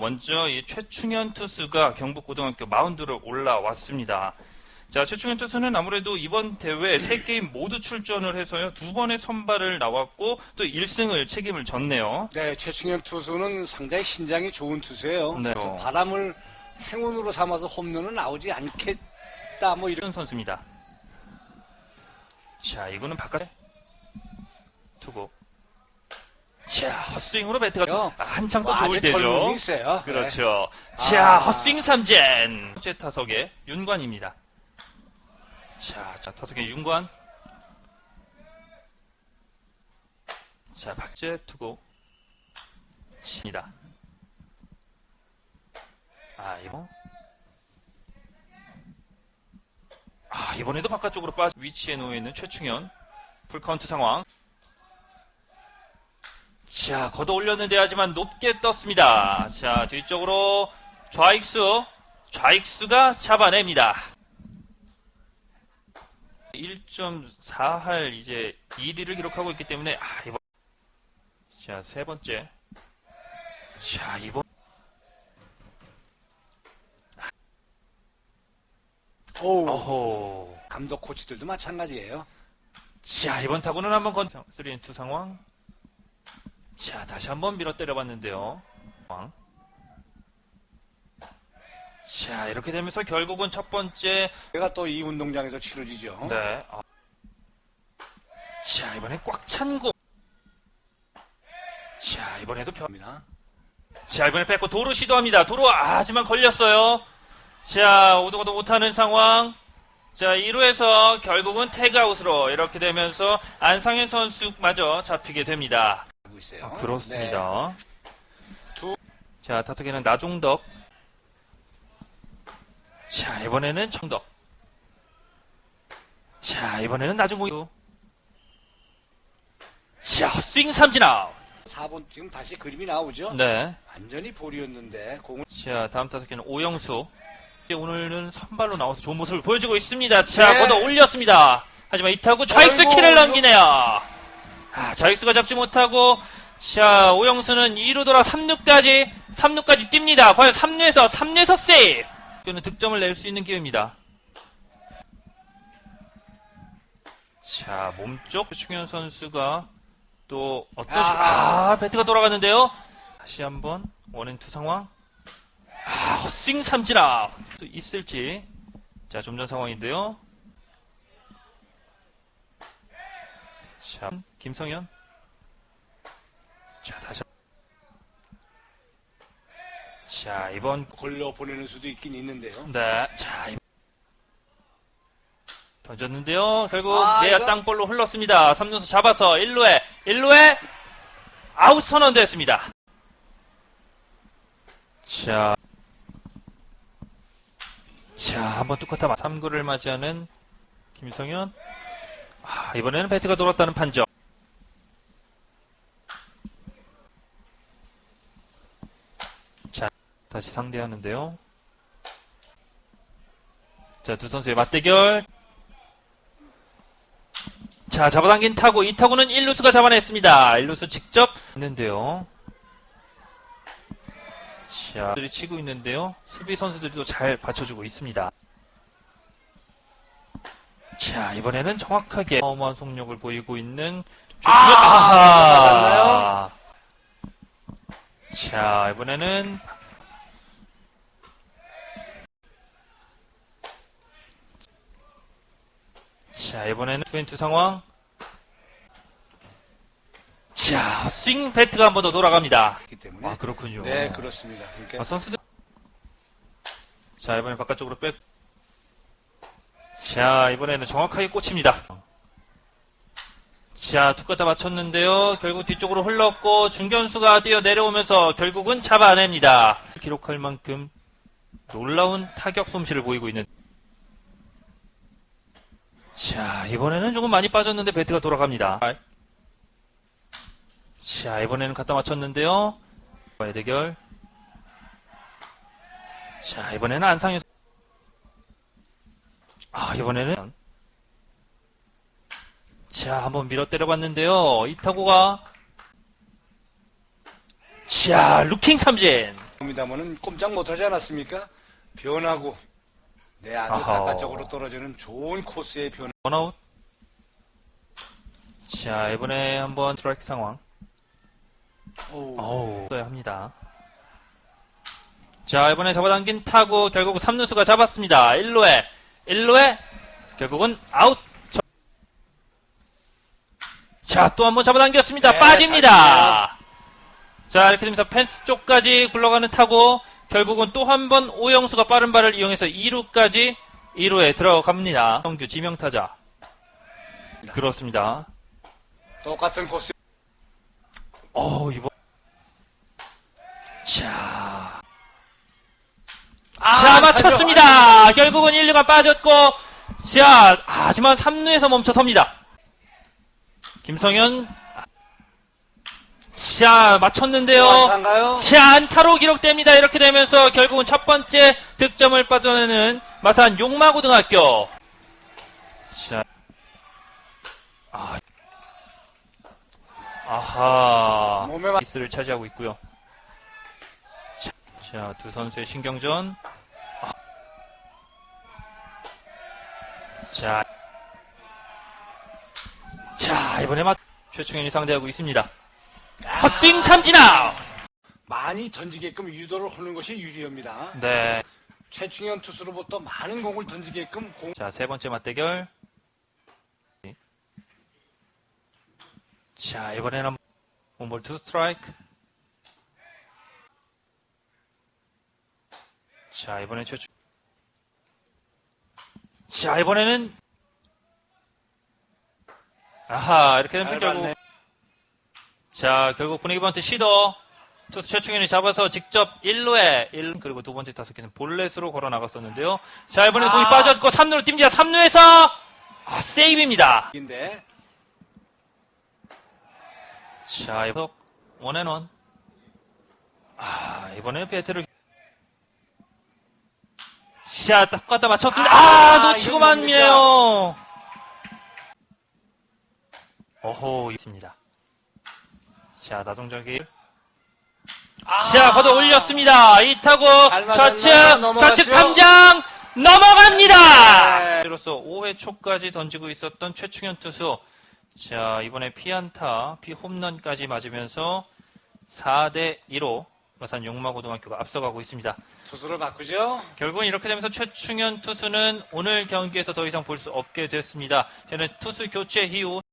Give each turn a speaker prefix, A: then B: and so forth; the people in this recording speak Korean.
A: 먼저 이 최충현 투수가 경북고등학교 마운드로 올라왔습니다. 자, 최충현 투수는 아무래도 이번 대회 세 게임 모두 출전을 해서요. 두 번의 선발을 나왔고 또 1승을 책임을 졌네요.
B: 네, 최충현 투수는 상당히 신장이 좋은 투수예요.
A: 네.
B: 그래서 바람을 행운으로 삼아서 홈런은 나오지 않겠다 뭐 이런
A: 이런 선수입니다. 자, 이거는 바깥에 투고. 자, 헛스윙으로 배트가
B: 요.
A: 아, 한창 또
B: 와,
A: 좋을 때죠.
B: 있어요.
A: 그렇죠.
B: 아.
A: 자, 헛스윙 삼진. 첫째 타석의 윤관입니다. 자, 자 타석의 윤관. 자, 박재 투고. 칩니다. 아, 이거. 아, 이번에도 바깥쪽으로 빠져 위치에 놓여 있는 최충현. 풀카운트 상황. 자, 걷어 올렸는데 하지만 높게 떴습니다. 자, 뒤쪽으로 좌익수, 좌익수가 잡아냅니다. 1.4할 이제 1위를 기록하고 있기 때문에 아, 이번 자, 세 번째. 자, 이번
B: 오우,
A: 어호.
B: 감독 코치들도 마찬가지예요.
A: 자, 이번 타구는 한번 건 3&2 상황. 자, 다시 한번 밀어 때려봤는데요. 자, 이렇게 되면서 결국은 첫 번째
B: 제가 또 이 운동장에서 치러지죠.
A: 네. 아. 자, 이번에 꽉 찬 공. 자, 이번에도 펴.
B: 입니다.
A: 자, 이번에 뺏고 도루 시도합니다. 도루, 아, 하지만 걸렸어요. 자, 오도가도 못하는 상황. 자, 1루에서 결국은 태그아웃으로 이렇게 되면서 안상현 선수마저 잡히게 됩니다.
B: 있어요.
A: 아, 그렇습니다.
B: 네. 두-
A: 자, 타석에는 나종덕. 자, 이번에는 청덕. 자, 이번에는 나중공. 자, 스윙 삼진 아웃.
B: 4번 지금 다시 그림이 나오죠.
A: 네.
B: 완전히 볼이었는데 공을
A: 자, 다음 타석에는 오영수. 오늘은 선발로 나와서 좋은 모습을 보여주고 있습니다. 자,
B: 네.
A: 걷어 올렸습니다. 하지만 이 타구 좌익수 키를 넘기네요. 아, 좌익수가 잡지 못하고, 자, 오영수는 2루 돌아 3루까지, 3루까지 뜁니다. 과연 3루에서, 3루에서 세이브! 득점을 낼 수 있는 기회입니다. 자, 몸쪽 최충현 선수가 또 어떠시,
B: 아.
A: 아, 배트가 돌아갔는데요. 다시 한번 원앤투 상황. 아, 헛스윙 삼진아 또 있을지. 자, 좀 전 상황인데요. 자, 김성현. 자, 다시. 자, 이번
B: 걸려 보내는 수도 있긴 있는데요.
A: 네, 자, 이- 던졌는데요. 결국
B: 아,
A: 내야
B: 이거-
A: 땅볼로 흘렀습니다. 3루수 잡아서 1루에 1루에 아웃 선언됐습니다. 자, 자, 한번 뚜렷한 3구를 맞이하는 김성현. 아, 이번에는 배트가 돌았다는 판정. 자, 다시 상대하는데요. 자, 두 선수의 맞대결. 자, 잡아당긴 타구. 이 타구는 1루수가 잡아냈습니다. 1루수 직접 했는데요. 자, 들이 치고 있는데요. 수비 선수들도 잘 받쳐주고 있습니다. 자, 이번에는 정확하게 어마어마한 속력을 보이고 있는
B: 아!
A: 아하! 자, 이번에는 자, 이번에는 투앤투 상황. 자, 스윙 배트가 한 번 더 돌아갑니다.
B: 때문에.
A: 아, 그렇군요.
B: 네, 그렇습니다.
A: 아,
B: 그러니까
A: 선수들. 자, 이번에 바깥쪽으로 백. 자, 이번에는 정확하게 꽂힙니다. 자, 툭 갖다 맞췄는데요. 결국 뒤쪽으로 흘렀고, 중견수가 뛰어 내려오면서 결국은 잡아냅니다. 기록할 만큼 놀라운 타격 솜씨를 보이고 있는. 자, 이번에는 조금 많이 빠졌는데 배트가 돌아갑니다. 자, 이번에는 갖다 맞췄는데요. 대결. 자, 이번에는 안상현. 아, 이번에는. 자, 한번 밀어 때려봤는데요. 이 타구가. 자, 루킹 삼진.
B: 입니다만은 꼼짝 못하지 않았습니까? 변하고 내 아주
A: 아하.
B: 바깥쪽으로 떨어지는 좋은 코스의 변화.
A: 원아웃. 자, 이번에 한번 스트라이크 상황. 어우, 써야 합니다. 자, 이번에 잡아당긴 타구 결국 3루수가 잡았습니다. 1루에, 1루에 결국은 아웃. 저- 자, 또 한 번 잡아당겼습니다.
B: 네,
A: 빠집니다. 자, 이렇게 되면서 펜스 쪽까지 굴러가는 타구 결국은 또 한 번 오영수가 빠른 발을 이용해서 2루까지 2루에 들어갑니다. 성규 지명타자. 그렇습니다.
B: 똑같은 코스.
A: 어, 이번. 자.
B: 아,
A: 자, 맞췄습니다. 결국은 1, 2가 빠졌고, 자, 하지만 3루에서 멈춰섭니다. 김성현. 자, 맞췄는데요. 자, 안타로 기록됩니다. 이렇게 되면서 결국은 첫 번째 득점을 빠져내는 마산 용마고등학교. 자. 아. 아하.
B: 몸에 맞-
A: 미스를 차지하고 있고요. 자, 자, 두 선수의 신경전. 자. 자, 이번에 맞 최충현이 상대하고 있습니다. 헛스윙 삼진 아웃!
B: 많이 던지게끔 유도를 하는 것이 유리합니다.
A: 네.
B: 최충현 투수로부터 많은 공을 던지게끔 공.
A: 자, 세 번째 맞대결. 자, 이번에는 원볼 투 스트라이크. 자, 이번엔 최초. 자, 이번에는 아하, 이렇게 되면
B: 잘
A: 결국
B: 봤네.
A: 자, 결국 분위기 번트 시도. 투수 최충현이 잡아서 직접 1루에 1 그리고 두 번째 타석에는 볼넷으로 걸어 나갔었는데요. 자, 이번에 공이
B: 아.
A: 빠졌고 3루로 뜁니다. 3루에서 아, 세이브입니다.
B: 인데
A: 자, 이번 원앤원. 아, 이번에는 배트 를 자, 딱 갖다 맞췄습니다. 아,
B: 아,
A: 놓치고
B: 이건
A: 말네요. 어호, 있습니다. 자, 나동적이 자, 걷어 올렸습니다. 이 타구
B: 잘 맞았나요?
A: 좌측? 좌측 탐장 넘어갑니다.
B: 네.
A: 이로써 5회 초까지 던지고 있었던 최충현 투수. 자, 이번에 피안타, 피홈런까지 맞으면서 4대 2로 마산 용마고등학교가 앞서가고 있습니다.
B: 투수를 바꾸죠.
A: 결국은 이렇게 되면서 최충현 투수는 오늘 경기에서 더 이상 볼 수 없게 됐습니다. 저는 투수 교체 이후